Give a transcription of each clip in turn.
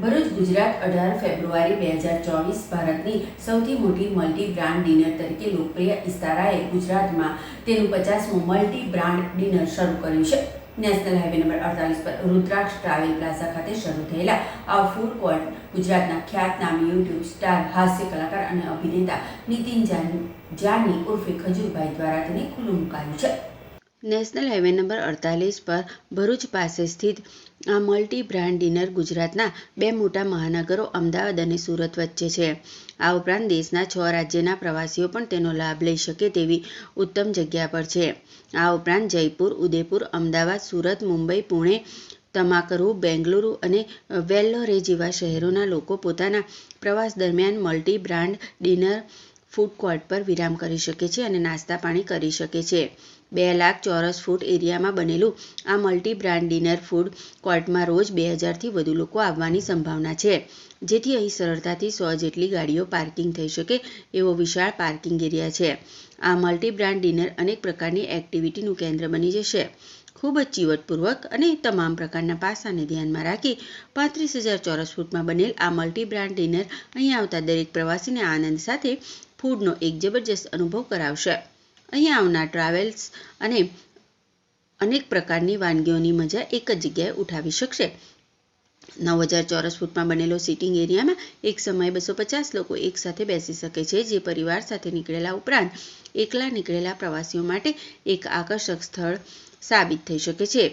ભરૂચ, ગુજરાત, અઢાર ફેબ્રુઆરી બે હજાર ચોવીસ ભારતની સૌથી મોટી મલ્ટી બ્રાન્ડ ડિનર તરીકે લોકપ્રિય ઇસ્તારાએ ગુજરાતમાં તેનું પચાસમું મલ્ટી બ્રાન્ડ ડિનર શરૂ કર્યું છે. નેશનલ હાઈવે નંબર અડતાલીસ પર રુદ્રાક્ષ ટ્રાવેલ પ્લાઝા ખાતે શરૂ થયેલા આ ફૂડ કોર્ટ, ગુજરાતના ખ્યાતનામ યુટ્યુબ સ્ટાર, હાસ્ય કલાકાર અને અભિનેતા નીતિન જાન ઉર્ફે ખજૂરભાઈ દ્વારા તેને ખુલ્લું મુકાયું છે. નેશનલ હાઈવે નંબર અડતાલીસ પર ભરૂચ પાસે સ્થિત આ મલ્ટી બ્રાન્ડ ડિનર ગુજરાતના બે મોટા મહાનગરો અમદાવાદ અને સુરત વચ્ચે છે. આ ઉપરાંત દેશના છ રાજ્યના પ્રવાસીઓ પણ તેનો લાભ લઈ શકે તેવી ઉત્તમ જગ્યા પર છે. આ ઉપરાંત જયપુર, ઉદયપુર, અમદાવાદ, સુરત, મુંબઈ, પુણે, તમાકરુ, બેંગલુરુ અને વેલ્લોરે જેવા શહેરોના લોકો પોતાના પ્રવાસ દરમિયાન multi brand diner food court પર વિરામ કરી શકે છે અને નાસ્તા પાણી કરી શકે છે. બે લાખ ચોરસ ફૂટ એરિયામાં બનેલું આ મલ્ટી બ્રાન્ડ ડિનર ફૂડ કોર્ટમાં રોજ બે હજારથી વધુ લોકો આવવાની સંભાવના છે. જેથી અહીં સરળતાથી સો જેટલી ગાડીઓ પાર્કિંગ થઈ શકે એવો વિશાળ પાર્કિંગ એરિયા છે. આ મલ્ટી બ્રાન્ડ ડિનર અનેક પ્રકારની એક્ટિવિટીનું કેન્દ્ર બની જશે. ખૂબ જ ચીવટપૂર્વક અને તમામ પ્રકારના પાસાને ધ્યાનમાં રાખી પાંત્રીસ હજાર ચોરસ ફૂટમાં બનેલ આ મલ્ટી બ્રાન્ડ ડિનર અહીં આવતા દરેક પ્રવાસીને આનંદ સાથે ફૂડનો એક જબરજસ્ત અનુભવ કરાવશે. અહીં આવનાર ટ્રાવેલ્સ અને અનેક પ્રકારની વાનગીઓની મજા એક જ જગ્યાએ ઉઠાવી શકશે. નવ હજાર ચોરસ ફૂટમાં બનેલો સિટિંગ એરિયામાં એક સમયે બસો પચાસ લોકો એકસાથે બેસી શકે છે, જે પરિવાર સાથે નીકળેલા ઉપરાંત એકલા નીકળેલા પ્રવાસીઓ માટે એક આકર્ષક સ્થળ સાબિત થઈ શકે છે.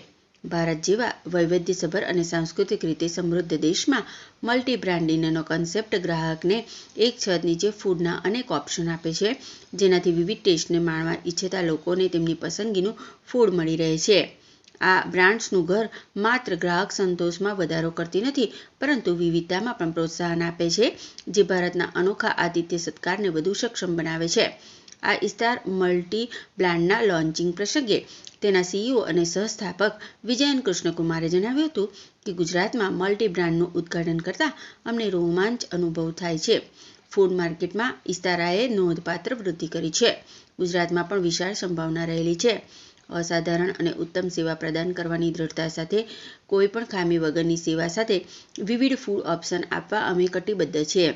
ભારત જેવા વૈવિધ્યસભર અને સાંસ્કૃતિક રીતે સમૃદ્ધ દેશમાં મલ્ટી બ્રાન્ડ કન્સેપ્ટ ગ્રાહકને એક છત નીચે ફૂડના અનેક ઓપ્શન આપે છે, જેનાથી વિવિધ ટેસ્ટને માણવા ઈચ્છતા લોકોને તેમની પસંદગીનું ફૂડ મળી રહે છે. આ બ્રાન્ડ્સનું ઘર માત્ર ગ્રાહક સંતોષમાં વધારો કરતી નથી, પરંતુ વિવિધતામાં પણ પ્રોત્સાહન આપે છે, જે ભારતના અનોખા આતિથ્ય સત્કારને વધુ સક્ષમ બનાવે છે. આ ઇસ્ટાર મલ્ટી બ્રાન્ડના લોન્ચિંગ પ્રસંગે. તેના સીઈઓ અને સહસ્થાપક વિજયન કૃષ્ણકુમારે જણાવ્યું હતું કે ગુજરાતમાં મલ્ટી બ્રાન્ડનું ઉદ્ઘાટન કરતાં અમને રોમાંચ અનુભવ થાય છે. ફૂડ માર્કેટમાં ઇસ્તારાએ નોંધપાત્ર વૃદ્ધિ કરી છે. ગુજરાતમાં પણ વિશાળ સંભાવના રહેલી છે. અસાધારણ અને ઉત્તમ સેવા પ્રદાન કરવાની દ્રઢતા સાથે કોઈ પણ ખામી વગરની સેવા સાથે વિવિધ ફૂડ ઓપ્શન આપવા અમે કટિબદ્ધ છીએ.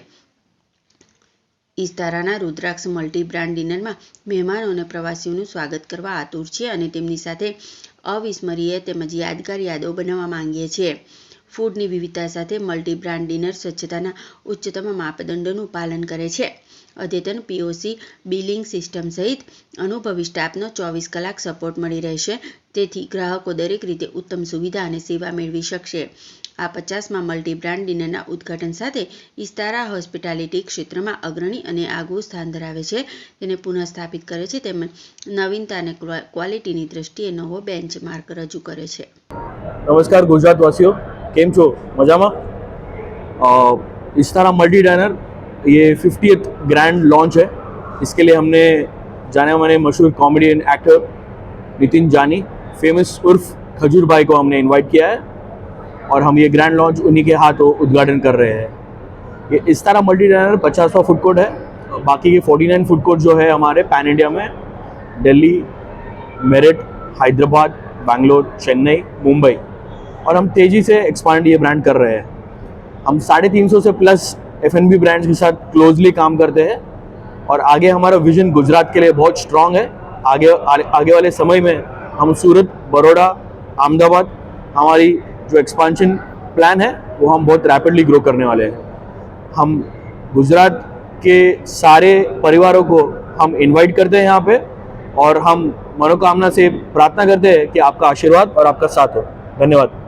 ઇસ્તારાના રુદ્રાક્ષ મલ્ટી બ્રાન્ડ ડિનરમાં મહેમાનો અને પ્રવાસીઓનું સ્વાગત કરવા આતુર છે અને તેમની સાથે અવિસ્મરણીય તેમજ યાદગાર યાદો બનાવવા માંગીએ છીએ. ફૂડની વિવિધતા સાથે મલ્ટી બ્રાન્ડ ડિનર સ્વચ્છતાના ઉચ્ચતમ માપદંડોનું પાલન કરે છે. અદ્યતન પીઓસી બિલિંગ સિસ્ટમ સહિત અનુભવી સ્ટાફનો ચોવીસ કલાક સપોર્ટ મળી રહેશે. તેથી ગ્રાહકો દરેક રીતે ઉત્તમ સુવિધા અને સેવા મેળવી શકશે. આ પચાસમાં મલ્ટી બ્રાન્ડ ડિનરના ઉદ્ઘાટન સાથે ઇસ્તારા હોસ્પિટાલિટી ક્ષેત્રમાં અગ્રણી અને આગવું સ્થાન ધરાવે છે. તેને પુનઃસ્થાપિત કરે છે તેમજ નવીનતા અને ક્વોલિટીની દ્રષ્ટિએ નવો બેન્ચમાર્ક રજૂ કરે છે. નમસ્કાર, ગુજરાતવાસીઓ. मजामा अ, इस तरह मल्टी डाइनर ये फिफ्टी ग्रैंड लॉन्च है इसके लिए हमने जाने माने मशहूर कॉमेडियन एक्टर नितिन जानी फ़ेमस उर्फ़ खजूर भाई को हमने इनवाइट किया है और हम ये ग्रैंड लॉन्च उन्हीं के हाथों उद्घाटन कर रहे हैं ये इस तरह मल्टी डाइनर पचासवा फ़ूड कोर्ट है बाकी ये फोर्टी नाइन फ़ूड कोर्ट जो है हमारे पैन इंडिया में दिल्ली मेरठ हैदराबाद बैंगलोर चेन्नई मुंबई और हम तेज़ी से एक्सपांड ये ब्रांड कर रहे हैं। हम साढ़े तीन सौ से plus F N B brands के साथ क्लोजली काम करते हैं और आगे हमारा विजन गुजरात के लिए बहुत स्ट्रांग है। आगे आगे वाले समय में हम सूरत, बड़ौदा, अहमदाबाद, हमारी जो एक्सपांशन प्लान है, वो हम बहुत रैपिडली ग्रो करने वाले हैं। हम गुजरात के सारे परिवारों को हम इनवाइट करते हैं यहाँ पे और हम मनोकामना से प्रार्थना करते हैं कि आपका आशीर्वाद और आपका साथ हो। धन्यवाद।